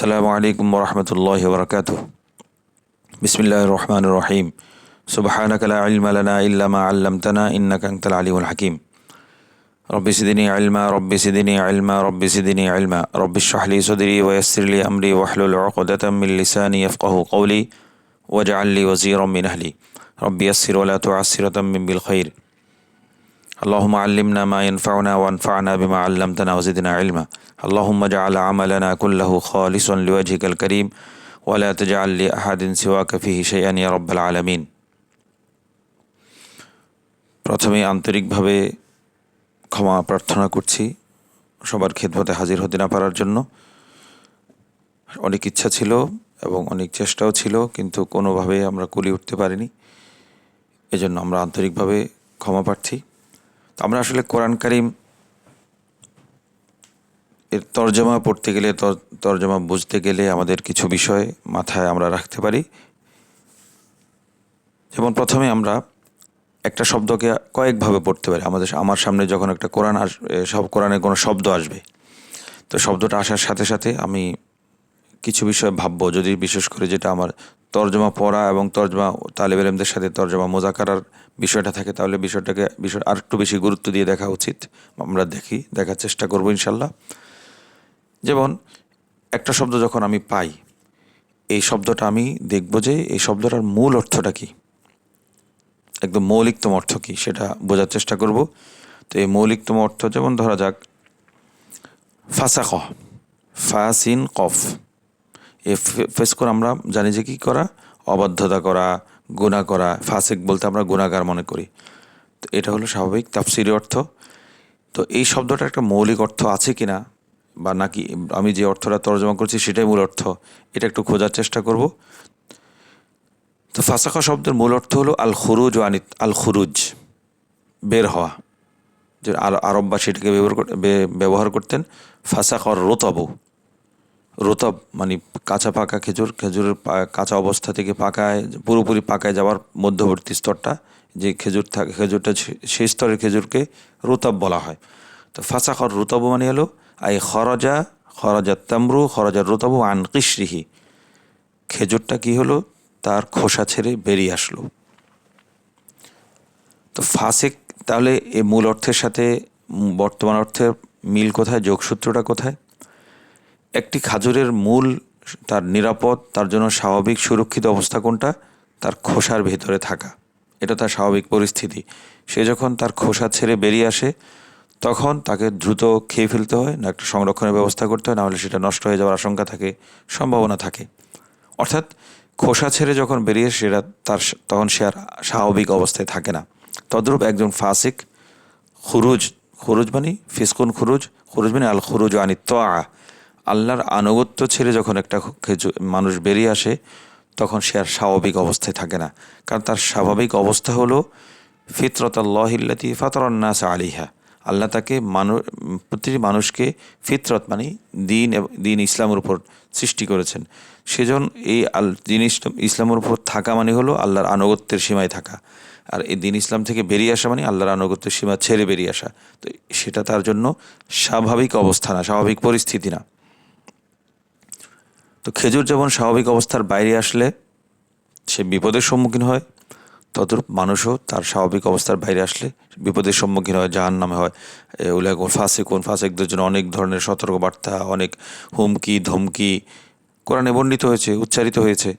السلام عليكم ورحمة الله وبركاته. بسم الله الرحمن الرحيم. سبحانك لا علم لنا إلا ما علمتنا إنك أنت العليم الحكيم. رب سدني علما رب سدني علما رب سدني علما. رب اشرح لي صدري ويسر لي أمري واحلل عقدة من لساني يفقه قولي واجعل لي وزيرا من أهلي. رب يسر ولا تعسر من بالخير. اللهم علمنا ما ينفعنا وانفعنا بما علمتنا وزدنا علما اللهم اجعل عملنا كله خالصا لوجهك الكريم ولا تجعل لأحد سواك فيه شيئا يا رب العالمين প্রথমে আন্তরিকভাবে ক্ষমা প্রার্থনা করছি সবার খেদমতে হাজির হতে না পারার জন্য অনেক ইচ্ছা ছিল এবং অনেক চেষ্টাও ছিল কিন্তু কোনোভাবে আমরা কুলি উঠতে পারিনি এজন্য আমরা আন্তরিকভাবে ক্ষমা প্রার্থী তো আমরা আসলে কোরআন কারিম এর তর্জমা পড়তে গেলে, তর- তর্জমা বুঝতে গেলে আমাদের কিছু বিষয় মাথায় আমরা রাখতে পারি। যেমন প্রথমে আমরা একটা শব্দকে কয়েকভাবে পড়তে পারি। আমাদের আমার সামনে যখন একটা কোরআন আস সব কোরআনের কোনো শব্দ আসবে, তো শব্দটা আসার সাথে সাথে আমি কিছু বিষয় ভাববো। যদি বিশেষ করে যেটা আমার তর্জমা পড়া এবং তর্জমা তালেব এলেমদের সাথে তর্জমা মোজাকারার বিষয়টা থাকে, তাহলে বিষয়টাকে, বিষয় আর একটু বেশি গুরুত্ব দিয়ে দেখা উচিত। আমরা দেখি, দেখার চেষ্টা করব ইনশাল্লাহ। যেমন, একটা শব্দ যখন আমি পাই, এই শব্দটা আমি দেখব যে এই শব্দটার মূল অর্থটা কি? একদম মৌলিকতম অর্থ কি, সেটা বোঝার চেষ্টা করব। তো এই মৌলিকতম অর্থ যেমন ধরা যাক ফাসাখ ফাসিন কফ। এ ফেস করে আমরা জানি যে কী করা? অবাধ্যতা করা গুণা করা, ফাসেক বলতে আমরা গুণাগার মনে করি। তো এটা হলো স্বাভাবিক, তাফসিরি অর্থ। তো এই শব্দটা একটা মৌলিক অর্থ আছে কি না বা নাকি আমি যে অর্থটা তর্জমা করছি সেটাই মূল অর্থ, এটা একটু খোঁজার চেষ্টা করব। তো ফাসাখা শব্দের মূল অর্থ হলো আল খুরুজ ও আনিত আল খুরুজ বের হওয়া। যে আর- আরববাসী এটাকে ব্যবহার ব্যবহার করতেন আর রোতাবু। রোতব মানে কাঁচা পাকা খেজুর, খেজুরের কাঁচা অবস্থা থেকে পাকায়, পুরোপুরি পাকায় যাওয়ার মধ্যবর্তী স্তরটা, যে খেজুর থাকে খেজুরটা সেই স্তরের খেজুরকে রোতব বলা হয়। তো ফাঁসা খর রোতব মানে হলো, আই খরজা খরজা তামরু খরজা রোতবু আন কিসরিহি খেজুরটা কি হলো? তার খোসা ছেড়ে বেরিয়ে আসলো। তো ফাসেক, তাহলে এ মূল অর্থের সাথে বর্তমান অর্থের মিল কোথায়? যোগসূত্রটা কোথায়? একটি খাজুরের মূল তার নিরাপদ, তার জন্য স্বাভাবিক, সুরক্ষিত অবস্থা কোনটা? তার খোসার ভেতরে থাকা। এটা তার স্বাভাবিক পরিস্থিতি। সে যখন তার খোসা ছেড়ে বেরিয়ে আসে, তখন তাকে দ্রুত খেয়ে ফেলতে হয়, না একটা সংরক্ষণের ব্যবস্থা করতে হয় নাহলে সেটা নষ্ট হয়ে যাওয়ার আশঙ্কা থাকে, সম্ভাবনা থাকে। অর্থাৎ খোসা ছেড়ে যখন বেরিয়ে সেটা তার তখন সে আর স্বাভাবিক অবস্থায় থাকে না। তদ্রূপ একজন ফাসিক, খুরুজ খুরুজ মানে ফিসকুন খুরুজ খুরুজ মানে আল খুরুজ আনি তোয়া আল্লাহর আনুগত্য ছেড়ে যখন একটা মানুষ বেরিয়ে আসে, তখন সে আর স্বাভাবিক অবস্থায় থাকে না। কারণ তার স্বাভাবিক অবস্থা হলো ফিতরত আল্লাহিল্লাতি ফাতরান্নাস আলিহা আল্লাহ তাকে মানুষ প্রতিটি মানুষকে ফিতরত মানে দিন দিন ইসলামের উপর সৃষ্টি করেছেন। সেজন এই আল, দিন ইসলাম ইসলামের উপর থাকা মানে হলো আল্লাহর আনুগত্যের সীমায় থাকা। আর এই দিন ইসলাম থেকে বেরিয়ে আসা মানে আল্লাহর আনুগত্যের সীমা ছেড়ে বেরিয়ে আসা। তো সেটা তার জন্য স্বাভাবিক অবস্থা না, স্বাভাবিক পরিস্থিতি না। তো খেজুর যেমন স্বাভাবিক অবস্থার বাইরে আসলে সে বিপদের সম্মুখীন হয় তদ্রূপ মানুষও তার স্বাভাবিক অবস্থার বাইরে আসলে বিপদের সম্মুখীন হয় জাহান নামে হয় উল্লেখ ফাঁসে কোন ফাঁসেকদের জন্য অনেক ধরনের সতর্কবার্তা, অনেক হুমকি, ধমকি কোরআনে বর্ণিত হয়েছে, উচ্চারিত হয়েছে।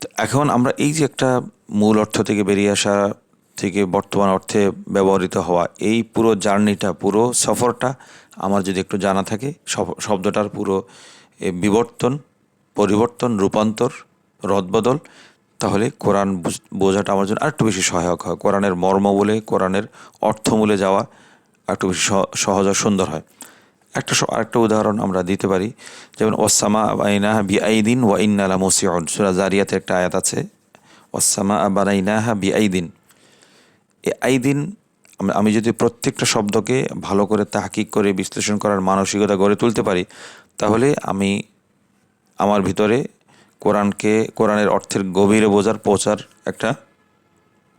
তো এখন আমরা এই যে একটা মূল অর্থ থেকে বেরিয়ে আসা, থেকে বর্তমান অর্থে ব্যবহৃত হওয়া, এই পুরো জার্নিটা, পুরো সফরটা আমার যদি একটু জানা থাকে শব্দটার পুরো বিবর্তন, পরিবর্তন, রূপান্তর, রদবদল, তাহলে কোরআন বোঝাটা আমার জন্য আরেকটু বেশি সহায়ক হয়। কোরআনের মর্ম বলে, কোরআনের অর্থমূলে যাওয়া একটু বেশি সহ- সহজ আর সুন্দর হয়। একটা আরেকটা উদাহরণ আমরা দিতে পারি। যেমন ওসামা বাইনাহা বি আইদিন ওয়া ইন্নালা মুসিউন সুরা জারিয়াতে একটা আয়াত আছে। ওসামা বানাইনাহা বি আইদিন এ আইদিন আম- যদি প্রত্যেকটা শব্দকে ভালো করে তাহকিক করে বিশ্লেষণ করার মানসিকতা গড়ে তুলতে পারি, তাহলে আমি আমার ভিতরে কোরআনকে, কোরআনের অর্থের গভীরে বোঝার পৌঁছার একটা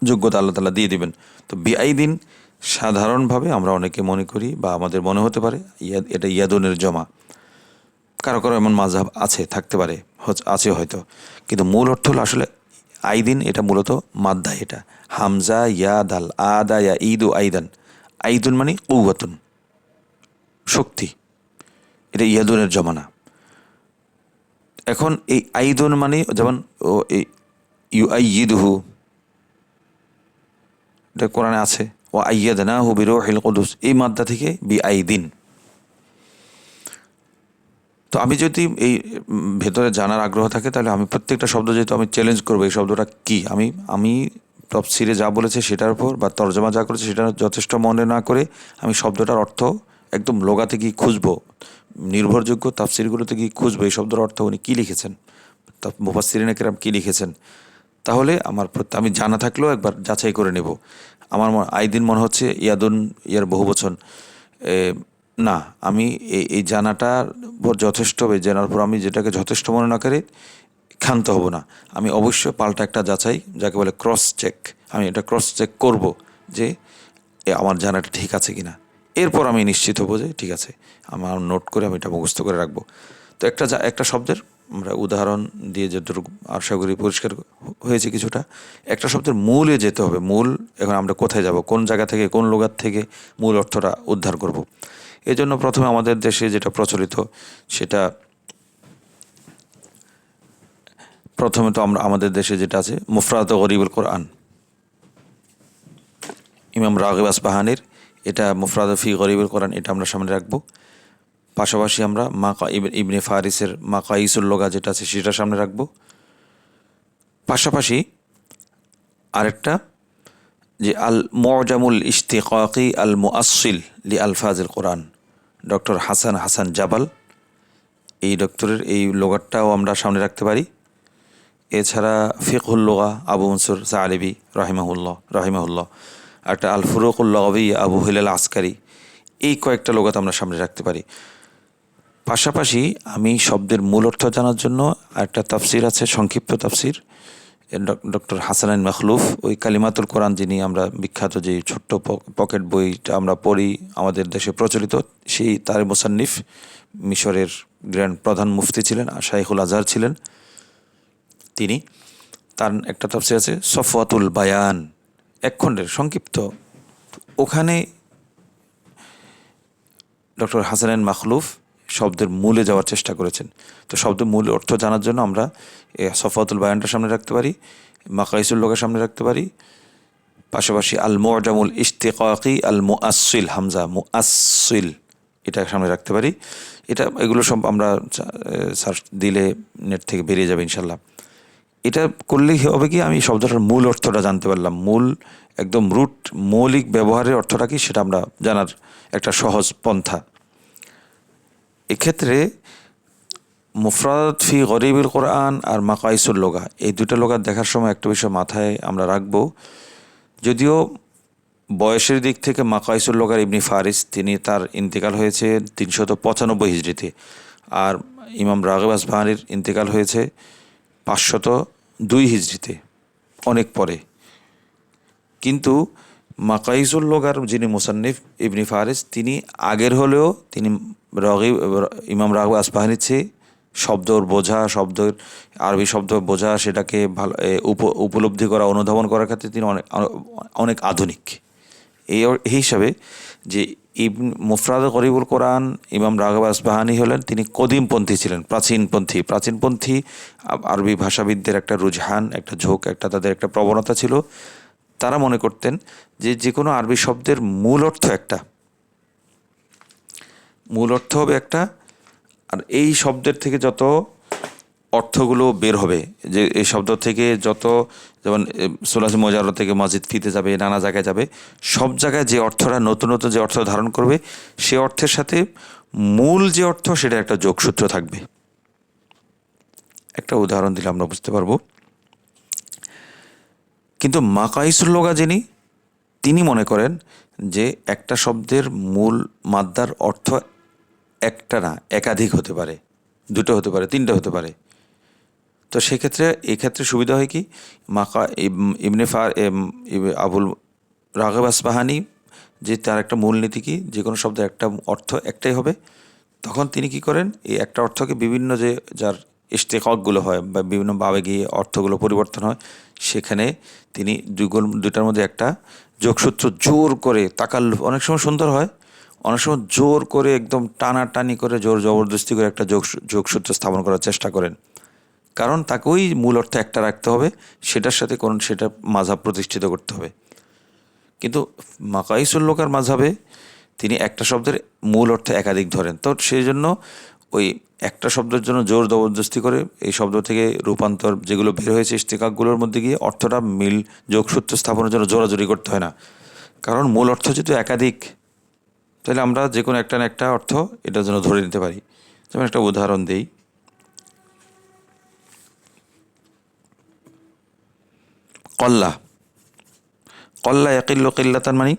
যোগ্যতা আল্লাহ তালা দিয়ে দিবেন। তো বিআই দিন সাধারণভাবে আমরা অনেকে মনে করি বা আমাদের মনে হতে পারে এটা ইয়াদুনের জমা। কারও কারও এমন মাঝহাব আছে, থাকতে পারে আছে হয়তো। কিন্তু মূল অর্থ হলো আসলে আইদিন, এটা মূলত মাদ্দা এটা। হামজা, ইয়া, দাল, আদা, ইয়া, ঈদু, আইদান। আইদুন মানে কৌয়াতুন শক্তি। এটা ইয়াদুনের জমানা। এখন এই আইদুন মানে যেমন, ও, এই ইউ ইদহু এটা কোরআনে আছে ও আইয়াদ না হু বিরো হিল কদুস, এই মাদ্দা থেকে বি আইদিন তো আমি যদি এই ভেতরে জানার আগ্রহ থাকে তাহলে আমি প্রত্যেকটা শব্দ যেহেতু আমি চ্যালেঞ্জ করব এই শব্দটা কি? আমি আমি তফসিরে যা বলেছে সেটার উপর বা তর্জমা যা করেছে সেটা যথেষ্ট মনে না করে আমি শব্দটার অর্থ একদম লোগাতে গিয়ে খুঁজবো নির্ভরযোগ্য তাফসিরগুলোতে গিয়ে খুঁজবো এই শব্দের অর্থ উনি কী লিখেছেন মুফাসিরিনা কেরাম কী লিখেছেন। তাহলে আমার আমি জানা থাকলেও একবার যাচাই করে নেব। আমার আইদিন মনে হচ্ছে ইয়াদুন ইয়ার বহু বচন এ, না, আমি এই জানাটার উপর যথেষ্ট হবে, জানার পর আমি যেটাকে যথেষ্ট মনে না করে ক্ষান্ত হব না। আমি অবশ্যই পাল্টা একটা যাচাই, যাকে বলে ক্রস চেক আমি এটা ক্রস চেক করব যে আমার জানাটা ঠিক আছে কিনা। এরপর আমি নিশ্চিত হব যে ঠিক আছে, আমার নোট করে আমি এটা মুখস্থ করে রাখব। তো একটা যা- একটা শব্দের আমরা উদাহরণ দিয়ে যতটুকু আশা করি পরিষ্কার হয়েছে কিছুটা, একটা শব্দের মূলে যেতে হবে। মূল, এখন আমরা কোথায় যাব, কোন জায়গা থেকে, কোন লোগার থেকে মূল অর্থটা উদ্ধার করব। এই জন্য প্রথমে আমাদের দেশে যেটা প্রচলিত, সেটা প্রথমে তো আমরা আমাদের দেশে যেটা আছে মুফরাত গরিবুল কোরআন। ইমাম রাগিব আসবাহানির, এটা মুফরাদ ফি গরিবুল কোরআন, এটা আমরা সামনে রাখব। পাশাপাশি আমরা ইব- ইবনে ফারিসের মা ইসুল লোগা যেটা আছে, সেটা সামনে রাখব। পাশাপাশি আরেকটা, যে আল মজামুল ইশতিকাকি আল মুআসিল লি আলফাজুল কোরআন। Doctor Hasan Hasan Jabal. এই ডক্টরের এই লোগারটাও আমরা সামনে রাখতে পারি। এছাড়া ফিকহুল লোগা আবু মনসুর সালিবি রাহিমাহুল্লাহ রাহিমাহুল্লাহ। একটা আল ফুরুকুল্লাহবি আবু হিলাল আসকারি এই কয়েকটা লোগাত আমরা সামনে রাখতে পারি। পাশাপাশি আমি শব্দের মূল অর্থ জানার জন্য একটা তাফসির আছে, সংক্ষিপ্ত তাফসির। ডক্টর হাসানাইন মখলুফ, ওই কালিমাতুল কোরআন যিনি আমরা বিখ্যাত যে ছোট্ট পকেট বইটা আমরা পড়ি আমাদের দেশে প্রচলিত, সেই তার মুসান্নিফ মিশরের গ্র্যান্ড প্রধান মুফতি ছিলেন, শাইখুল আজহার ছিলেন তিনি। তার একটা তাফসির আছে, সফওয়াতুল বায়ান এক খণ্ডের সংক্ষিপ্ত। ওখানে ডক্টর হাসানাইন মাখলুফ শব্দের মূলে যাওয়ার চেষ্টা করেছেন। তো শব্দের মূল অর্থ জানার জন্য আমরা সফাতুল বায়ানটা সামনে রাখতে পারি, মাকাইসুল লোকের সামনে রাখতে পারি, পাশাপাশি আল মোজামুল ইশতেকাকি আল মুআসিল হামজা মুআসিল এটা সামনে রাখতে পারি। এটা, এগুলো সব আমরা সার্চ দিলে নেট থেকে বেরিয়ে যাবে ইনশাল্লাহ এটা করলেই হবে কি, আমি শব্দটার মূল অর্থটা জানতে পারলাম। মূল, একদম রুট মৌলিক ব্যবহারের অর্থটা কি, সেটা আমরা জানার একটা সহজ পন্থা। এক্ষেত্রে মুফরাদ ফি গরিবুল কোরআন আর মাকাইসুল লোগা, এই দুটো লোগা দেখার সময় একটা বিষয় মাথায় আমরা রাখব। যদিও বয়সের দিক থেকে মাকাইসুল লোগার ইবনি ফারিস, তিনি তার ইন্তেকাল হয়েছে তিনশত পঁচানব্বই হিজড়িতে, আর ইমাম রাগেব আসবাহানির ইন্তেকাল হয়েছে পাঁচশত দুই হিজড়িতে, অনেক পরে। কিন্তু মাকাইজুল লোগার যিনি মুসান্নিফ ইবনি ফারিস, তিনি আগের হলেও তিনি রগি, ইমাম রাঘব আসবাহানির চেয়ে শব্দর বোঝা, শব্দের, আরবি শব্দ বোঝা, সেটাকে ভালো উপ- উপলব্ধি করা, অনুধাবন করার ক্ষেত্রে তিনি অনেক অনেক আধুনিক। এই হিসাবে যে ইবন মুফরাদ গরিবুল কোরআন, ইমাম রাঘব আসবাহানি হলেন, তিনি কদিমপন্থী ছিলেন, প্রাচীনপন্থী। প্রাচীনপন্থী আরবি ভাষাবিদদের একটা রুঝান একটা ঝোঁক, একটা তাদের একটা প্রবণতা ছিল। তারা মনে করতেন যে যে কোনো আরবি শব্দের মূল অর্থ একটা। মূল অর্থ হবে একটা, আর এই শব্দের থেকে যত অর্থগুলো বের হবে, যে এই শব্দ থেকে যত যেমন সোলাসি মজার থেকে মসজিদ ফিতে যাবে, নানা জায়গায় যাবে, সব জায়গায় যে অর্থটা, নতুন নতুন যে অর্থ ধারণ করবে, সে অর্থের সাথে মূল যে অর্থ সেটা একটা যোগসূত্র থাকবে। একটা উদাহরণ দিলে আমরা বুঝতে পারব। কিন্তু মাকাইসুল্লোগা যিনি, তিনি মনে করেন যে একটা শব্দের মূল মাদ্দার অর্থ একটা না, একাধিক হতে পারে। দুটো হতে পারে, তিনটে হতে পারে। তো সেক্ষেত্রে, এক্ষেত্রে সুবিধা হয় কি? মাকা ইব- ইবনে ফা, এম- আবুল রাঘব আসবাহানি যে তার একটা মূলনীতি কি? যে কোনো শব্দের একটা অর্থ একটাই হবে। তখন তিনি কি করেন? এই একটা অর্থকে বিভিন্ন যে যার ইস্তেকগুলো হয় বা বিভিন্ন ভাবে গিয়ে অর্থগুলো পরিবর্তন হয়, সেখানে তিনি দুগুল দুটার মধ্যে একটা যোগসূত্র জোর করে তাকাল্লুফ, অনেক সময় সুন্দর হয়। অনেক সময় জোর করে একদম টানাটানি করে, জোর জবরদস্তি করে একটা যোগ যোগসূত্র স্থাপন করার চেষ্টা করেন। কারণ তাকে ওই মূল অর্থে একটা রাখতে হবে, সেটার সাথে কোন, সেটা মাঝাব প্রতিষ্ঠিত করতে হবে। কিন্তু মাকাইসুল্লোকার মাঝাবে তিনি একটা শব্দের মূল অর্থে একাধিক ধরেন। তো সেই জন্য ওই একটা শব্দের জন্য জোর জবরদস্তি করে এই শব্দ থেকে রূপান্তর যেগুলো বের হয়েছে ইস্তেকাকগুলোর মধ্যে গিয়ে অর্থটা মিল যোগসূত্র স্থাপনের জন্য জোরাজোরি করতে হয় না। কারণ মূল অর্থ যেহেতু একাধিক তাহলে আমরা যে কোনো একটা না একটা অর্থ এটার জন্য ধরে নিতে পারি। যেমন একটা উদাহরণ দিই। কল্লা। কল্লা একিল্ল কিল্লাতান মানি।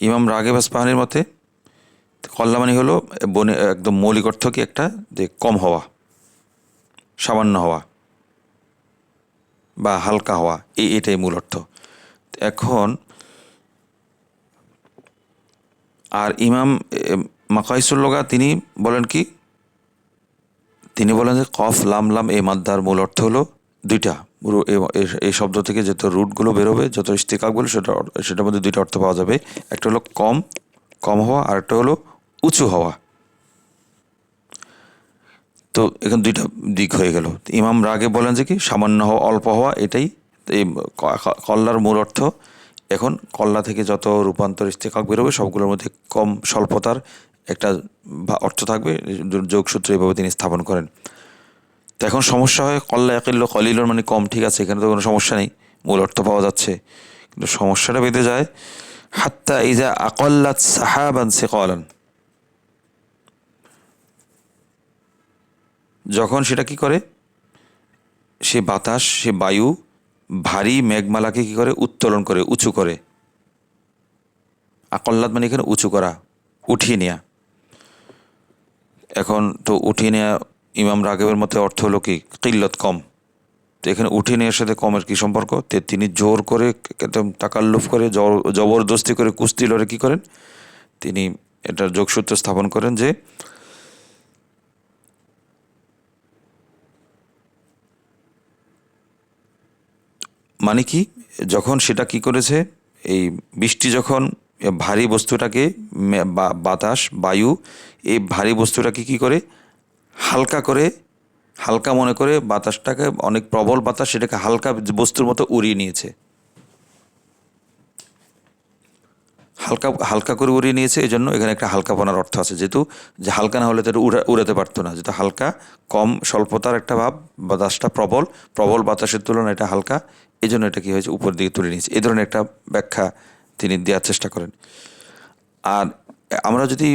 ইমাম রাগেব আসপাহানির মতে, কল্লা মানে হলো বনে একদম মৌলিক অর্থ কি একটা যে কম হওয়া, সামান্য হওয়া বা হালকা হওয়া এই এটাই মূল অর্থ। এখন আর ইমাম মাকাইসুল্লগা তিনি বলেন কি? তিনি বলেন যে কফ, লাম লাম এই মাদ্দার মূল অর্থ হলো দুইটা। এই শব্দ থেকে যত রুটগুলো বেরোবে, যত ইস্তেকাকগুলো সেটা সেটার মধ্যে দুইটা অর্থ পাওয়া যাবে। একটা হলো কম কম হওয়া, আর একটা হলো উঁচু হওয়া। তো এখন দুইটা দিক হয়ে গেল। ইমাম রাগে বলেন যে কি? সামান্য হওয়া, অল্প হওয়া, এটাই এই কল্লার মূল অর্থ। এখন কল্লা থেকে যত রূপান্তর ইস্তেকাক বেরোবে, সবগুলোর মধ্যে কম স্বল্পতার একটা অর্থ থাকবে। যোগসূত্র এভাবে তিনি স্থাপন করেন। তো এখন সমস্যা হয়, কল্লা একিল্ল কলিলর মানে কম, ঠিক আছে, এখানে তো কোনো সমস্যা নেই, মূল অর্থ পাওয়া যাচ্ছে। কিন্তু সমস্যাটা বেঁধে যায়, হাত্তা ইজা আকল্লাত সাহাবান সে কলান যখন সেটা কি করে? সে বাতাস, সে বায়ু ভারী মেঘমালাকে কি করে? উত্তোলন করে, উঁচু করে। আকল্লাদ মানে এখানে উঁচু করা, উঠিয়ে নেয়া। এখন তো উঠিয়ে নেয়া, ইমাম রাগেবের মতে অর্থ হলো কি? কিল্লত কম। তো এখানে উঠিয়ে নেওয়ার সাথে কমের কি সম্পর্ক? তে তিনি জোর করে, একদম তাকাল্লুফ করে জবরদস্তি করে কুস্তি লড়ে কী করেন? তিনি এটার যোগসূত্র স্থাপন করেন যে মানে কি? যখন সেটা কি করেছে? এই বৃষ্টি যখন ভারী বস্তুটাকে বাতাস, বায়ু, এই ভারী বস্তুটাকে কি করে? হালকা করে, হালকা মনে করে বাতাসটাকে, অনেক প্রবল বাতাস সেটাকে হালকা বস্তুর মতো উড়িয়ে নিয়েছে। হালকা হালকা করে উড়িয়ে নিয়েছে এই জন্য এখানে একটা হালকাপনার অর্থ আছে। যেহেতু, যে হালকা না হলে তো উড়া, উড়াতে পারতো না। যেহেতু হালকা, কম স্বল্পতার একটা ভাব, বাতাসটা প্রবল প্রবল বাতাসের তুলনায় এটা হালকা এই জন্য এটা কী হয়েছে? উপর দিকে তুলে নিয়েছে। এই ধরনের একটা ব্যাখ্যা তিনি দেওয়ার চেষ্টা করেন। আর আমরা যদি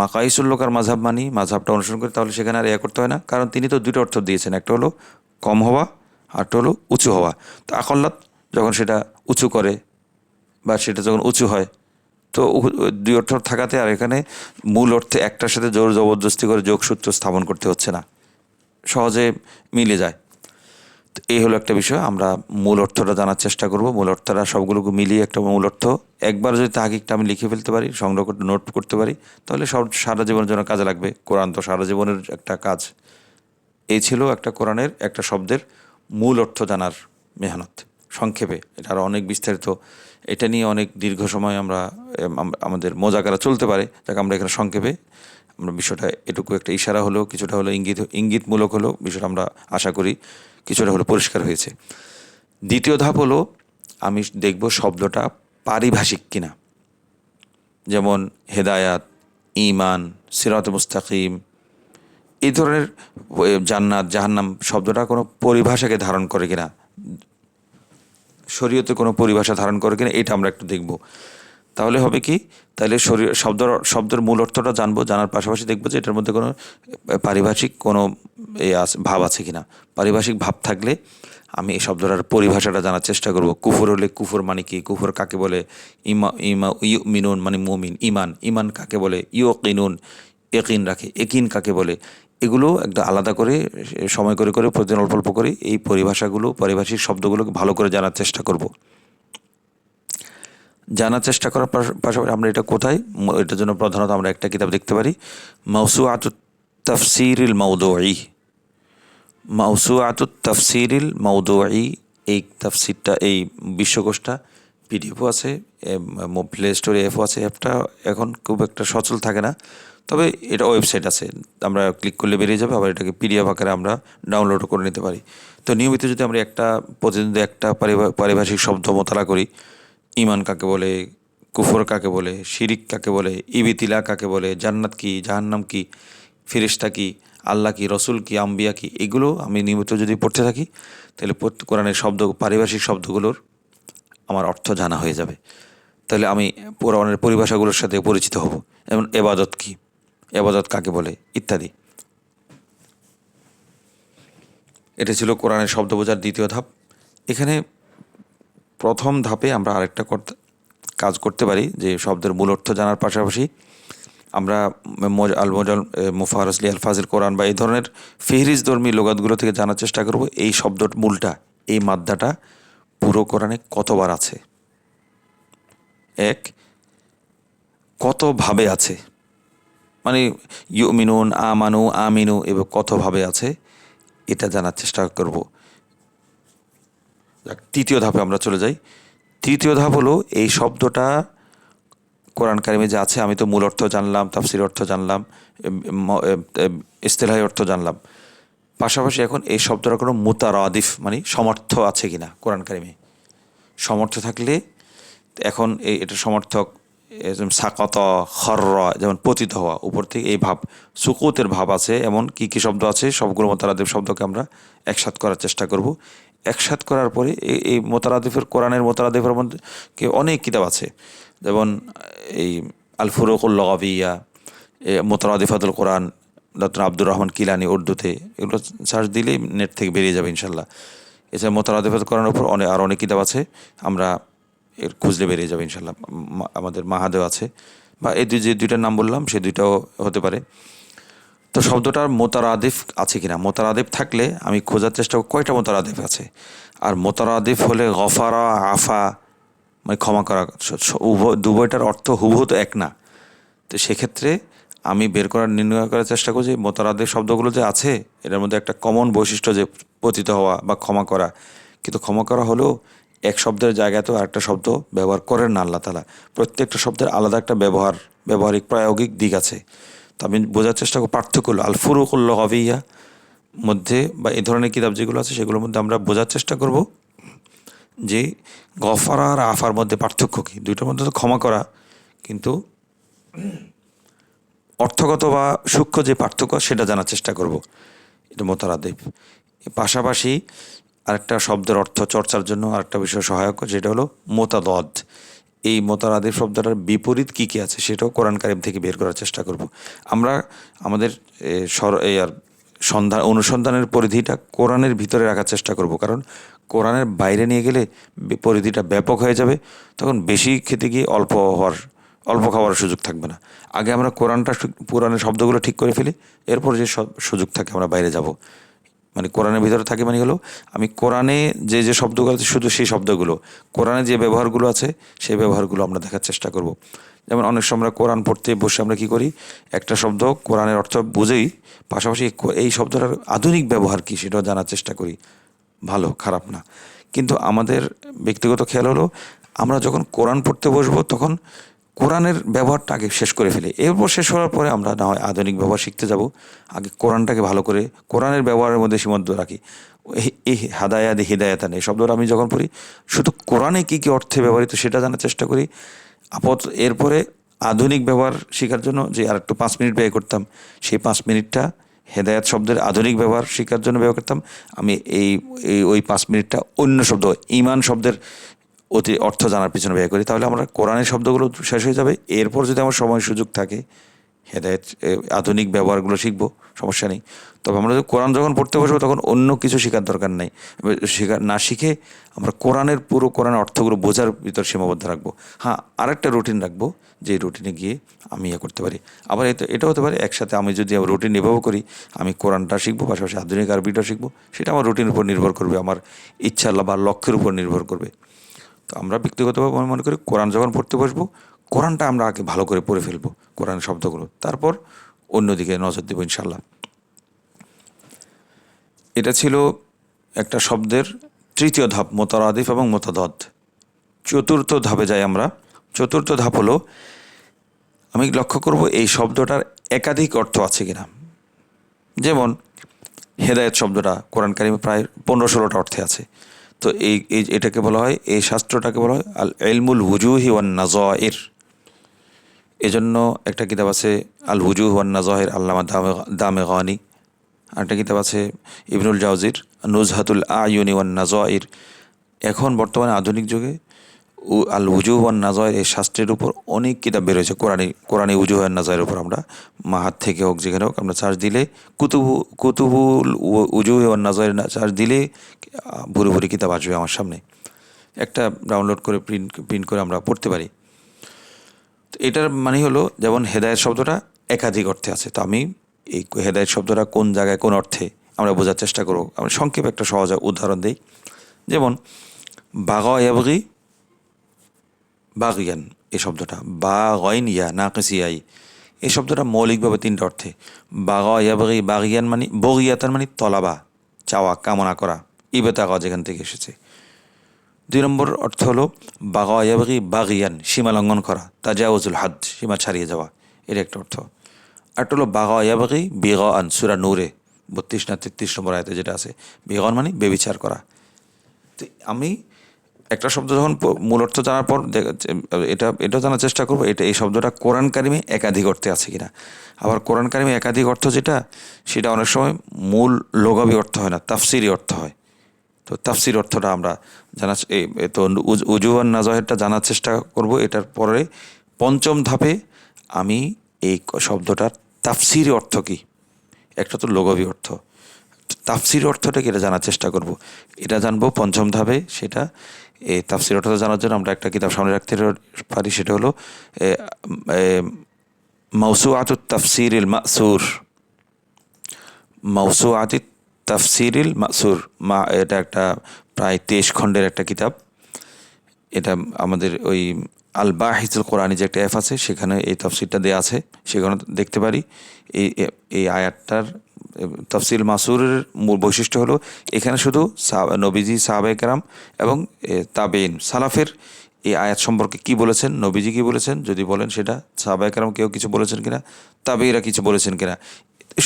মাকাইসুল্লোকার মাঝাব মানি মাঝাবটা অনুসরণ করি, তাহলে সেখানে আর ইয়া করতে হয় না। কারণ তিনি তো দুটো অর্থ দিয়েছেন। একটা হলো কম হওয়া আরটা হলো উঁচু হওয়া। তো আকল্লাত যখন সেটা উঁচু করে বা সেটা যখন উঁচু হয়, তো দুই অর্থ থাকাতে আর এখানে মূল অর্থে একটার সাথে জোর জবরদস্তি করে যোগসূত্র স্থাপন করতে হচ্ছে না। সহজে মিলে যায়। এই হলো একটা বিষয়, আমরা মূল অর্থটা জানার চেষ্টা করব। মূল অর্থটা সবগুলোকে মিলিয়ে একটা মূল অর্থ। একবার যদি তাহাকিকটা আমি লিখে ফেলতে পারি, সংগ্রহ করতে, নোট করতে পারি, তাহলে সব সারা জীবনের জন্য কাজে লাগবে। কোরআন তো সারা জীবনের একটা কাজ। এই ছিল একটা কোরআনের একটা শব্দের মূল অর্থ জানার মেহনত। সংক্ষেপে, এটা আরও অনেক বিস্তারিত। এটা নিয়ে অনেক দীর্ঘ সময় আমরা আমাদের মোজাকারা চলতে পারে। যাকে, আমরা এখানে সংক্ষেপে, আমরা বিষয়টা, এটুকু একটা ইশারা হলো, কিছুটা হলো ইঙ্গিত, ইঙ্গিতমূলক হলো, বিষয়টা আমরা আশা করি। কিছুটা হলো পরিষ্কার হয়েছে। দ্বিতীয় ধাপ হলো, আমি দেখব শব্দটা পারিভাষিক কিনা। যেমন হেদায়াত ইমান সিরাত মুস্তাকিম, এই ধরনের জান্নাত, জাহান্নাম শব্দটা কোনো পরিভাষাকে ধারণ করে কিনা, শরীয়তে কোনো পরিভাষা ধারণ করে কিনা, এটা আমরা একটু দেখব। তাহলে হবে কি? তাহলে শরীর শব্দ শব্দের মূল অর্থটা জানব, জানার পাশাপাশি দেখব যে এটার মধ্যে কোনো পারিভাষিক কোনো, এ ভাব আছে কিনা। পারিভাষিক ভাব থাকলে আমি এই শব্দটার পরিভাষাটা জানার চেষ্টা করব। কুফর হলে কুফর মানে কি? কুফর কাকে বলে? ইমা ইমা ইউ মিনুন মানে মুমিন, ইমান। ইমান কাকে বলে? ইউ কিনুন একিন রাখে। একিন কাকে বলে? এগুলো একদম আলাদা করে সময় করে করে প্রতিদিন অল্প অল্প করে এই পরিভাষাগুলো, পারিভাষিক শব্দগুলোকে ভালো করে জানার চেষ্টা করব। জানার চেষ্টা করার পাশাপাশি আমরা এটা কোথায় এটার জন্য প্রধানত আমরা একটা কিতাব দেখতে পারি। মাউসু আতু তফসিরিল মাউসু আতু তফসিরিল মৌদুই এই তফসিরটা, এই বিশ্বকোষটা পিডিএফও আছে প্লে স্টোরে অ্যাপও আছে অ্যাপটা এখন খুব একটা সচল থাকে না। তবে এটা ওয়েবসাইট আছে, আমরা ক্লিক করলে বেরিয়ে যাবে, আবার এটাকে পিডিএফ আকারে আমরা ডাউনলোডও করে নিতে পারি। তো নিয়মিত যদি আমরা একটা প্রতিদিন একটা পারিভাষিক শব্দ মোতালা করি ইমান কাকে বলে, কুফর কাকে বলে, শিরিক কাকে বলে, ইবিতিলা কাকে বলে, জান্নাত কি, জাহান্নাম কি ফিরিস্তা কি, আল্লাহ কি, রসুল কি, আম্বিয়া কি, এগুলো আমি নিয়মিত যদি পড়তে থাকি, তাহলে কোরআনের শব্দ, পারিভাষিক শব্দগুলোর আমার অর্থ জানা হয়ে যাবে। তাহলে আমি কোরআনের পরিভাষাগুলোর সাথে পরিচিত হব। যেমন এবাদত কি, এবাদত কাকে বলে, ইত্যাদি। এটা ছিল কোরআনের শব্দ বোঝার দ্বিতীয় ধাপ। এখানে প্রথম ধাপে আমরা আরেকটা করতে কাজ করতে পারি, যে শব্দের মূল অর্থ জানার পাশাপাশি আমরা আল মজাল মুফার আসলি আলফাজের কোরআন বা এই ধরনের ফেহরিজ ধর্মী লোগাতগুলো থেকে জানার চেষ্টা করব। এই শব্দর মূলটা, এই মাদ্দাটা পুরো কোরআনে কতবার আছে? এক, কতভাবে আছে? মানে ইউমিনুন, আমানু, আমিনু এবং কতভাবে আছে? এটা জানার চেষ্টা করব। তৃতীয় ধাপে আমরা চলে যাই। তৃতীয় ধাপ হলো এই শব্দটা কোরআন কারিমে যে আছে, আমি তো মূল অর্থ জানলাম, তাফসির অর্থ জানলাম ইস্তেলাহি অর্থ জানলাম। পাশাপাশি এখন এই শব্দটার কোনো মুতারাদিফ মানে সমর্থ আছে কি না কোরআন কারিমে? সমর্থ থাকলে এখন এই, এটা সমর্থক সাকত, খর্র, যেমন পতিত হওয়া, উপর থেকে এই ভাব, সুকুতের ভাব আছে। এমন কি কি শব্দ আছে? সবগুলো মোতারাদিফ শব্দকে আমরা একসাথ করার চেষ্টা করব। একসাথ করার পরে এই মোতারাদিফের, কোরআনের মোতারাদিফের মধ্যে অনেক কিতাব আছে। যেমন এই আল ফুরুকুল লগাবিয়া মোতারাদিফাতুল কোরআন, ডক্টর আব্দুর রহমান কিলানি উর্দুতে, এগুলো সার্চ দিলেই নেট থেকে বেরিয়ে যাবে ইনশাল্লাহ। এছাড়া মোতারাদিফাত করার উপর অনেক আর অনেক কিতাব আছে, আমরা এর খুঁজলে বেরিয়ে যাবে ইনশাল্লাহ। আমাদের মাহাদেও আছে। বা এই দুই যে দুইটার নাম বললাম, সে দুইটাও হতে পারে। তো শব্দটার মোতারাদিফ আছে কিনা? মোতারাদিফ থাকলে আমি খোঁজার চেষ্টা কয়টা মোতারাদিফ আছে? আর মোতারাদিফ হলে গফারা, আফা মানে ক্ষমা করা উভয় দুবয়টার অর্থ হুবহু তো এক না। তো সেক্ষেত্রে আমি বের করার নির্ণয় করার চেষ্টা করছি মোতারাদের শব্দগুলো যে আছে, এটার মধ্যে একটা কমন বৈশিষ্ট্য যে পতিত হওয়া বা ক্ষমা করা। কিন্তু ক্ষমা করা হলেও এক শব্দের জায়গায় তো আরেকটা শব্দ ব্যবহার করেন না আল্লাহ তালা প্রত্যেকটা শব্দের আলাদা একটা ব্যবহার, ব্যবহারিক, প্রায়োগিক দিক আছে। আমি বোঝার চেষ্টা করব পার্থক্য হলো আল ফুরুকুল হবিয়া মধ্যে বা এই ধরনের কিতাব যেগুলো আছে সেগুলোর মধ্যে আমরা বোঝার চেষ্টা করব যে গফারা আর আফার মধ্যে পার্থক্য কী? দুইটার মধ্যে তো ক্ষমা করা, কিন্তু অর্থগত বা সূক্ষ্ম যে পার্থক্য সেটা জানার চেষ্টা করব। এটা মোতারাদিব পাশাপাশি আরেকটা শব্দের অর্থ চর্চার জন্য আরেকটা বিষয় সহায়ক, যেটা হলো মোতাদদ। এই মোতারাদিব শব্দটার বিপরীত কী কী আছে সেটাও কোরআন কারিম থেকে বের করার চেষ্টা করব। আমরা আমাদের সর আর সন্ধান অনুসন্ধানের পরিধিটা কোরআনের ভিতরে রাখার চেষ্টা করব। কারণ কোরআনের বাইরে নিয়ে গেলে পরিধিটা ব্যাপক হয়ে যাবে, তখন বেশি খেতে গিয়ে অল্প হওয়ার, অল্প খাওয়ার সুযোগ থাকবে না। আগে আমরা কোরআনটা পুরাণের শব্দগুলো ঠিক করে ফেলি, এরপর যে সুযোগ থাকে আমরা বাইরে যাব। মানে কোরআনের ভিতরে থাকে মানে হলো, আমি কোরআনে যে যে শব্দগুলো আছে, শুধু সেই শব্দগুলো, কোরআনে যে ব্যবহারগুলো আছে, সেই ব্যবহারগুলো আমরা দেখার চেষ্টা করব। যেমন অনেক সময় আমরা কোরআন পড়তে বসে আমরা কি করি, একটা শব্দ কোরআনের অর্থ বুঝেই, পাশাপাশি এই শব্দটার আধুনিক ব্যবহার কী সেটাও জানার চেষ্টা করি। ভালো, খারাপ না। কিন্তু আমাদের ব্যক্তিগত খেয়াল হলো, আমরা যখন কোরআন পড়তে বসবো তখন কোরআনের ব্যবহারটা আগে শেষ করে ফেলি। এরপর শেষ হওয়ার পরে আমরা না হয় আধুনিক ব্যবহার শিখতে যাব। আগে কোরআনটাকে ভালো করে কোরআনের ব্যবহারের মধ্যে সীমাবদ্ধ রাখি। এই- হাদায়াত, হিদায়াতান, এই শব্দটা আমি যখন পড়ি, শুধু কোরআনে কী কী অর্থে ব্যবহৃত সেটা জানার চেষ্টা করি। আপাতত এরপরে আধুনিক ব্যবহার শেখার জন্য যে আর একটু পাঁচ মিনিট ব্যয় করতাম, সেই পাঁচ মিনিটটা হেদায়াত শব্দের আধুনিক ব্যবহার শেখার জন্য ব্যবহার করতাম। আমি এই, ওই পাঁচ মিনিটটা অন্য শব্দ, ইমান শব্দের অতি অর্থ জানার পিছনে ব্যয় করি, তাহলে আমরা কোরআনের শব্দগুলো শেষ হয়ে যাবে। এরপর যদি আমার সময় সুযোগ থাকে, হেদায়ত আধুনিক ব্যবহারগুলো শিখব, সমস্যা নেই। তবে আমরা যদি কোরআন যখন পড়তে বসবো, তখন অন্য কিছু শেখার দরকার নেই। শেখা, না শিখে আমরা কোরআনের, পুরো কোরআনের অর্থগুলো বোঝার ভিতর সীমাবদ্ধ রাখব। হ্যাঁ আরেকটা রুটিন রাখব, যে রুটিনে গিয়ে আমি ইয়ে করতে পারি। আবার এটা এটা হতে পারে, একসাথে আমি যদি আমার রুটিন এভাবে করি, আমি কোরআনটা শিখব, পাশাপাশি আধুনিক আরবিটা শিখব, সেটা আমার রুটিনের উপর নির্ভর করবে, আমার ইচ্ছা বা লক্ষ্যের উপর নির্ভর করবে। তো আমরা ব্যক্তিগতভাবে আমি মনে করি কোরআন যখন পড়তে বসবো, কোরআনটা আমরা আগে ভালো করে পড়ে ফেলব, কোরআন শব্দগুলো। তারপর অন্যদিকে নজর দেবো ইনশাল্লাহ এটা ছিল একটা শব্দের তৃতীয় ধাপ, মোতারাদিফ এবং মোতাদদ। চতুর্থ ধাপে যাই আমরা। চতুর্থ ধাপ হলো, আমি লক্ষ্য করব এই শব্দটার একাধিক অর্থ আছে কিনা। যেমন, হেদায়েত শব্দটা কোরআন কারিমে প্রায় পনেরো ষোলোটা অর্থে আছে। তো এই এটাকে বলা হয়, এই শাস্ত্রটাকে বলা হয় আল এলমুল হুজুহি ওয়ান নাজয়ের এজন্য একটা কিতাব আছে, আল হুজু ওয়ান নাজহের আল্লামা দামে দামে গানি। আরেকটা কিতাব আছে, ইবনুল জাউজির নুজহাতুল আয়ুনি ওয়ান নাজয়ের এখন বর্তমানে আধুনিক যুগে আল উজু ওয়ান নাজয়ের এই শাস্ত্রের উপর অনেক কিতাব বেরোয়েছে, কোরআনী কোরআনী উজু ওয়ান নাজয়ের উপর আমরা, মাহাত থেকে হোক, যেখানে হোক আমরা চার্জ দিলে, কুতুবু, কুতুবুল উজু ওয়ান নাজয়ের চার্জ দিলে ভুরি ভুরি কিতাব আসবে আমার সামনে। একটা ডাউনলোড করে প্রিন্ট প্রিন্ট করে আমরা পড়তে পারি। এটার মানে হলো, যেমন হেদায়েত শব্দটা একাধিক অর্থে আছে। তো আমি এই হেদায়েত শব্দটা কোন জায়গায়, কোন অর্থে আমরা বোঝার চেষ্টা করব। আমরা সংক্ষেপে একটা সহজ উদাহরণ দিই। যেমন, বাগা ইয়াবগি বাগিয়ান এ শব্দটা। বা গয়ন ইয়া না ইয়াই এই শব্দটা মৌলিকভাবে তিনটা অর্থে। বাগা ইয়াবগি বাগিয়ান মানে বগিয়াতার মানে তলাবা, চাওয়া, কামনা করা ইবেতাগা যেখান থেকে এসেছে। দুই নম্বর অর্থ হলো বাগা ইয়াবগি বাগিয়ান, সীমা লঙ্ঘন করা তাজাউজুল হাদ, সীমা ছাড়িয়ে যাওয়া, এর একটা অর্থ। আরেকটা হলো বাগা ইয়াবগি বেগা আন সুরা নূরে, বত্রিশ না তেত্রিশ নম্বর আয়তে যেটা আছে, বেগন মানে বেবিচার করা। তো আমি একটা শব্দ যখন মূল অর্থ জানার পর এটা এটাও জানার চেষ্টা করব, এটা, এই শব্দটা কোরআন কারিমে একাধিক অর্থে আছে কিনা। আবার কোরআন কারিমে একাধিক অর্থ যেটা, সেটা অনেক সময় মূল লোগাবি অর্থ হয় না, তাফসিরি অর্থ হয়। তো তাফসির অর্থটা আমরা জানা এই তো উজ- উজুয়ান নাজহেরটা জানার চেষ্টা করব, এটার পরে পঞ্চম ধাপে আমি এই শব্দটার তাফসির অর্থ কি? একটা তো লোগবি অর্থ। তাফসির অর্থটা কি এটা জানার চেষ্টা করব। এটা জানব পঞ্চম ধাপে, সেটা এই তাফসির অর্থটা জানার জন্য আমরা একটা কিতাব সামনে রাখতে পারি, সেটা হলো মৌসুআতুত তাফসির ইল মাসুর। মৌসু আতিত তাফসির তাফসিরিল মাসুর। মা, এটা একটা প্রায় তেইশ খণ্ডের একটা কিতাব। এটা আমাদের ওই আল বাহিজুল কোরআনি যে একটা অ্যাপ আছে, সেখানে এই তফসিলটা দেওয়া আছে সেখানে দেখতে পারি। এই এই আয়াতটার তফসিল মাসুরের মূল বৈশিষ্ট্য হলো এখানে শুধু নবীজি সাহাবাই কেরাম এবং তাবেইন সালাফের এই আয়াত সম্পর্কে কি বলেছেন, নবীজি কি বলেছেন, যদি বলেন সেটা সাহাবাই কেরাম কেউ কিছু বলেছেন কিনা তাবেইরা কিছু বলেছেন কিনা,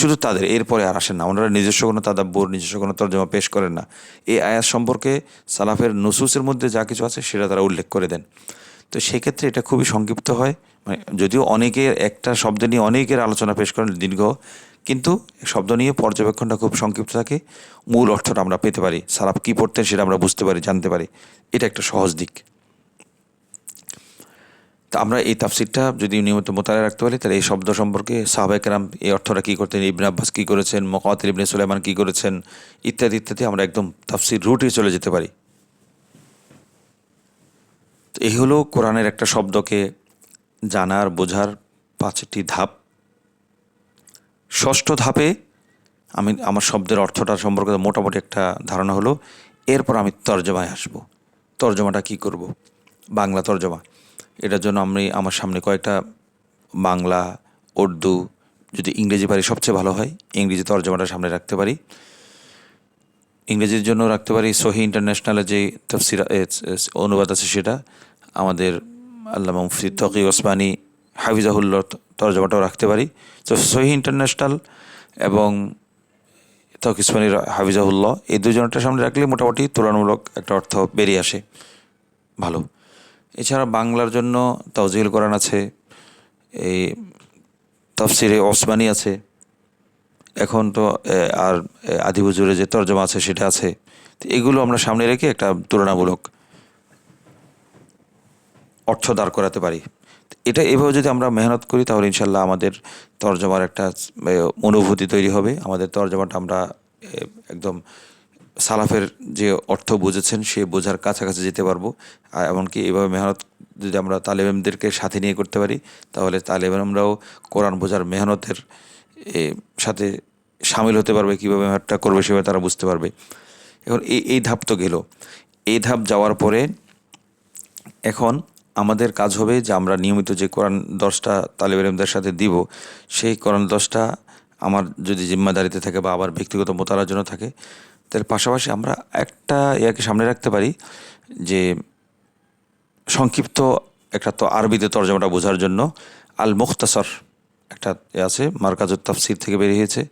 শুধু তাদের, এরপরে আর আসেন না, ওনারা নিজস্ব কোনো তাদাব্বর, নিজস্ব কোনো তর্জমা পেশ করেন না। এই আয়াত সম্পর্কে সালাফের নুসুসের মধ্যে যা কিছু আছে সেটা তারা উল্লেখ করে দেন। তো সেক্ষেত্রে এটা খুবই সংক্ষিপ্ত হয় মানে যদিও অনেকের একটা শব্দ নিয়ে অনেকের আলোচনা পেশ করেন দীর্ঘ কিন্তু শব্দ নিয়ে পর্যবেক্ষণটা খুব সংক্ষিপ্ত থাকে। মূল অর্থটা আমরা পেতে পারি, সারাপ কী পড়তেন সেটা আমরা বুঝতে পারি, জানতে পারি। এটা একটা সহজ দিক। তা আমরা এই তাফসিরটা যদি নিয়মিত মোতালে রাখতে পারি, তাহলে এই শব্দ সম্পর্কে সাহাবাইকেরাম এই অর্থটা কী করতেন, ইবনে আব্বাস কী করেছেন মকাতির ইবনে সুলাইমান কী করেছেন, ইত্যাদি ইত্যাদি আমরা একদম তাফসির রুটে চলে যেতে পারি। এই হলো কোরআনের একটা শব্দকে জানার, বোঝার পাঁচটি ধাপ। ষষ্ঠ ধাপে আমি আমার শব্দের অর্থটা সম্পর্কে মোটামুটি একটা ধারণা হলো, এরপর আমি তর্জমায় আসব। তর্জমাটা কি করব? বাংলা তর্জমা। এটার জন্য আমি আমার সামনে কয়েকটা বাংলা, উর্দু, যদি ইংরেজি পারি সবচেয়ে ভালো হয়, ইংরেজি তর্জমাটা সামনে রাখতে পারি। ইংরেজির জন্য রাখতে পারি সহি ইন্টারন্যাশনালের যে তফসির অনুবাদ আছে সেটা, আমাদের আল্লাহ মুফতি তকি ওসমানী হাফিজাহুল্লাহ তর্জমাটাও রাখতে পারি। তো সহি ইন্টারন্যাশনাল এবং তকি ওসমানী হাফিজাহুল্লাহ, এই দুজনটার সামনে রাখলে মোটামুটি তুলনামূলক একটা অর্থ বেরিয়ে আসে। ভালো। এছাড়া বাংলার জন্য তাওজিল কোরআন আছে এই তফসিরে ওসমানী আছে, এখন তো আর আদি হুজুরে যে তর্জমা আছে সেটা আছে। তো এগুলো আমরা সামনে রেখে একটা তুলনামূলক অর্থ দাঁড় করাতে পারি। এটা এভাবে যদি আমরা মেহনত করি, তাহলে ইনশাল্লাহ আমাদের তর্জমার একটা অনুভূতি তৈরি হবে। আমাদের তর্জমাটা আমরা একদম সালাফের যে অর্থ বুঝেছেন, সে বোঝার কাছাকাছি যেতে পারব। আর এমনকি এভাবে মেহনত যদি আমরা তালেবেমদেরকে সাথে নিয়ে করতে পারি, তাহলে তালেবেমরাও কোরআন বোঝার মেহনতের সাথে সামিল হতে পারবে, কীভাবে মেহনতটা করবে সেভাবে তারা বুঝতে পারবে। এখন এই এই ধাপ তো গেল। এই ধাপ যাওয়ার পরে এখন আমাদের কাজ হবে যে আমরা নিয়মিত যে কোরআন দশটা তালেব ইলমদের সাথে দিব, সেই কোরআন দশটা আমার যদি জিম্মাদারিতে থাকে বা আবার ব্যক্তিগত মোতালার জন্য থাকে, তার পাশাপাশি আমরা একটা ইয়াকে সামনে রাখতে পারি যে সংক্ষিপ্ত একটা তো আরবিতে তর্জমাটা বোঝার জন্য আল মুখতাসর একটা এ আছে, মার্কাজুত তাফসির থেকে বেরিয়েছে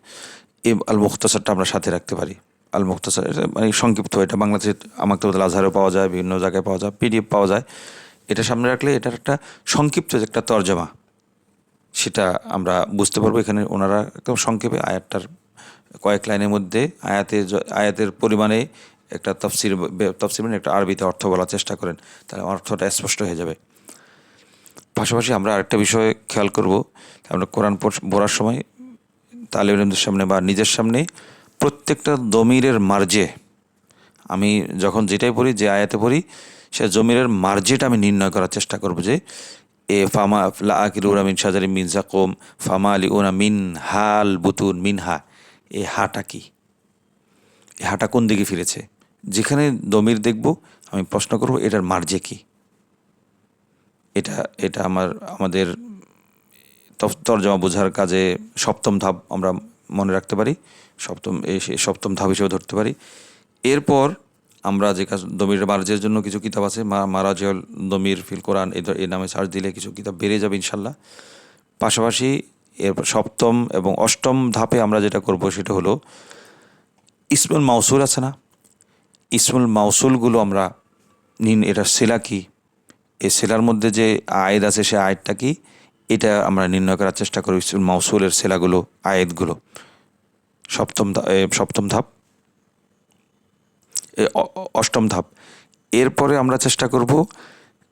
এই আল মুখতাসরটা আমরা সাথে রাখতে পারি। আল মুখতাসর মানে সংক্ষিপ্ত, এটা বাংলাদেশে আমাক্তবুল আজহারেও পাওয়া যায়, বিভিন্ন জায়গায় পাওয়া যায়, পিডিএফ পাওয়া যায়। এটা সামনে রাখলে এটার একটা সংক্ষিপ্ত একটা তর্জমা, সেটা আমরা বুঝতে পারব। এখানে ওনারা একদম সংক্ষেপে আয়াতটার কয়েক লাইনের মধ্যে আয়াতের আয়াতের পরিমাণে একটা তফসির তফসির মানে একটা আরবিতে অর্থ বলার চেষ্টা করেন, তাহলে অর্থটা স্পষ্ট হয়ে যাবে। পাশাপাশি আমরা আরেকটা বিষয়ে খেয়াল করব, আমরা কোরআন পড়ার সময় তালিমদের সামনে বা নিজের সামনে প্রত্যেকটা দমিরের মার্জে আমি যখন যেটাই পড়ি, যে আয়াতে পড়ি সে জমিরের মার্জেটা আমি নির্ণয় করার চেষ্টা করব যে, এ ফামা লা আকিল উরা মিন সাজারি মিন জাকোম, ফামা আলি ওনা মিন হাল বুতুন মিন হা এ হাটা কি? এ হাটা কোন দিকে ফিরেছে? যেখানে দমির দেখব, আমি প্রশ্ন করব, এটার মার্জে কি? এটা এটা আমার, আমাদের তর্জমা বোঝার কাজে সপ্তম ধাপ আমরা মনে রাখতে পারি, সপ্তম এই সপ্তম ধাপ হিসেবে ধরতে পারি। এরপর আমরা যে কাজ, দমির মার্জের জন্য কিছু কিতাব আছে, মা- মারাজিয়াল দমির ফিল কোরআন এই নামে সার্চ দিলে কিছু কিতাব বেড়ে যাবে ইনশাল্লাহ। পাশাপাশি এর সপ্তম এবং অষ্টম ধাপে আমরা যেটা করব সেটা হলো, ইসমুল মাউসুল আছে না? ইসমুল মাউসুলগুলো আমরা নিন, এটা সেলা কি? এই সেলার মধ্যে যে আয়েদ আছে সে আয়েদটা কি? এটা আমরা নির্ণয় করার চেষ্টা করি ইসমুল মাউসুলের সেলাগুলো, আয়েদগুলো। সপ্তম সপ্তম ধাপ। অষ্টম ধাপ। এরপরে আমরা চেষ্টা করব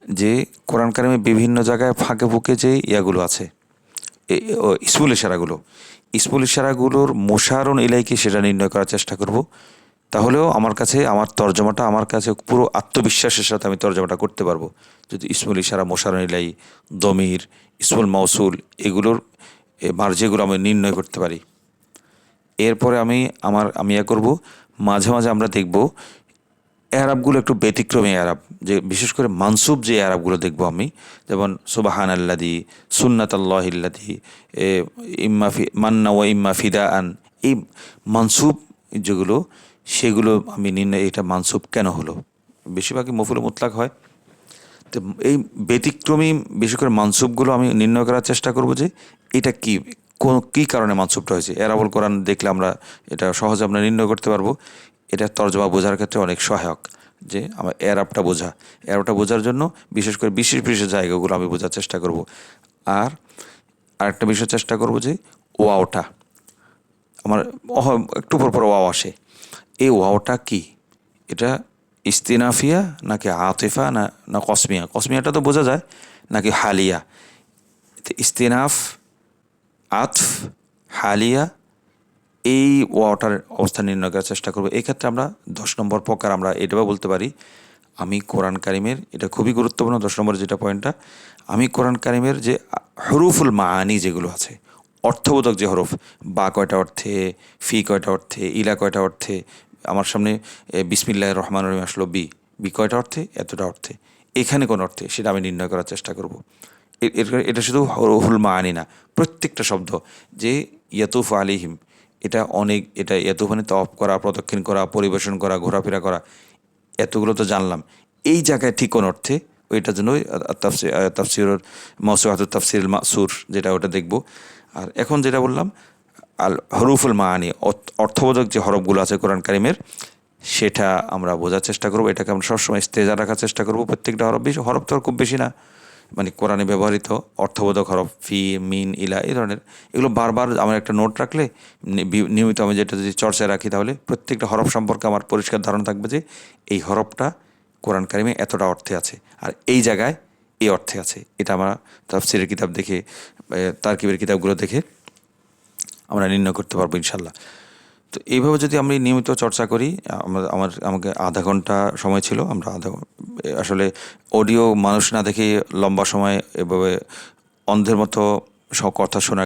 যে কোরআন কারিমে বিভিন্ন জায়গায় ফাঁকে ফুঁকে যে ইয়াগুলো আছে ইসমুল ইশারাগুলো। ইসমুল ইশারাগুলোর মোশারণ ইলাইকে সেটা নির্ণয় করার চেষ্টা করব। তাহলেও আমার কাছে, আমার তর্জমাটা, আমার কাছে পুরো আত্মবিশ্বাসের সাথে আমি তর্জমাটা করতে পারব। যদি ইসমুল ইশারা মোশারণ ইলাই দমির ইসমুল মাউসুল এগুলোর মার্জেগুলো আমি নির্ণয় করতে পারি। এরপরে আমি, আমার, আমি ইয়া করব মাঝে মাঝে আমরা দেখব অ্যারাবগুলো একটু ব্যতিক্রমী অ্যারাব যে বিশেষ করে মানসুব যে অ্যারাবগুলো দেখব আমি, যেমন সুবাহান আল্লাদি সুন্নাত আল্লাহিল্লাদি ইম্মা ফি, মান্না ও ইম্মা ফিদা আন এই মানসুব যেগুলো, সেগুলো আমি নির্ণয়, এটা মানসুব কেন হলো? বেশিরভাগই মফুল মুতলাক হয়। তো এই ব্যতিক্রমী, বিশেষ করে মানসুবগুলো আমি নির্ণয় করার চেষ্টা করব যে এটা কি কী কারণে মানসুবটা হয়েছে? এরাবুল কোরআন দেখলে আমরা এটা সহজে আমরা নির্ণয় করতে পারব। এটা তর্জমা বোঝার ক্ষেত্রে অনেক সহায়ক যে আমার এরাবটা বোঝা। এরাবটা বোঝার জন্য বিশেষ করে বিশেষ বিশেষ জায়গাগুলো আমি বোঝার চেষ্টা করব। আর আরেকটা বিষয় চেষ্টা করব যে ওয়াওটা। আমার একটু পর পর ওয়াও আসে। এই ওয়াওটা কি? এটা ইস্তিনাফিয়া নাকি আতিফা না না কসমিয়া? কসমিয়াটা তো বোঝা যায়, নাকি হালিয়া? ইস্তিনাফ আতফ, হালিয়া, এই ওয়াটার অবস্থান নির্ণয় করার চেষ্টা করব। এই ক্ষেত্রে আমরা দশ নম্বর প্রকার আমরা এটাও বলতে পারি। আমি কোরআন কারিমের, এটা খুবই গুরুত্বপূর্ণ দশ নম্বর যেটা পয়েন্টটা, আমি কোরআন কারিমের যে হরুফুল মাআনি যেগুলো আছে, অর্থবোধক যে হরফ, বা কয়টা অর্থে, ফি কয়টা অর্থে, ইলা কয়টা অর্থে, আমার সামনে বিসমিল্লাহ রহমান রহিম আসলো, বি বি কয়টা অর্থে, এতটা অর্থে, এখানে কোন অর্থে, সেটা আমি নির্ণয় করার চেষ্টা করব। এটা শুধু হরফুল মাআনি না, প্রত্যেকটা শব্দ যে ইয়াতুফ আলিহিম এটা অনেক, এটা ইয়াতুফ মানে তফ করা, প্রদক্ষিণ করা, পরিবেশন করা, ঘোরাফেরা করা, এতগুলো তো জানলাম। এই জায়গায় ঠিক কোন অর্থে? ওইটার জন্য তাফসির মৌসুয়াত তাফসির মাসুর যেটা ওটা দেখব। আর এখন যেটা বললাম, আল হরুফুল অর্থ- অর্থবোধক যে হরফগুলো আছে কোরআন কারিমের, সেটা আমরা বোঝার চেষ্টা করব। এটাকে আমরা সবসময় স্তেজা রাখার চেষ্টা করব। প্রত্যেকটা হরফ বেশি, হরফ তো আর খুব বেশি না। মানে কোরআনে ব্যবহৃত অর্থবোধক হরফ, ফি, মিন, ইলা এই ধরনের, এগুলো বারবার আমার একটা নোট রাখলে নিয়মিত আমি যেটা যদি চর্চায় রাখি তাহলে প্রত্যেকটা হরফ সম্পর্কে আমার পরিষ্কার ধারণা থাকবে যে এই হরফটা কোরআন কারিমে এতটা অর্থে আছে আর এই জায়গায় এই অর্থে আছে। এটা আমরা তাফসিরের কিতাব দেখে তারকিবের কিতাবগুলো দেখে আমরা নির্ণয় করতে পারব ইনশাল্লাহ তো এইভাবে যদি আমি নিয়মিত চর্চা করি, আমার আমার, আমাকে আধা ঘণ্টা সময় ছিল, আমরা আধা আসলে অডিও মানুষ না দেখে লম্বা সময় এভাবে অন্ধের মতো সব কথা শোনা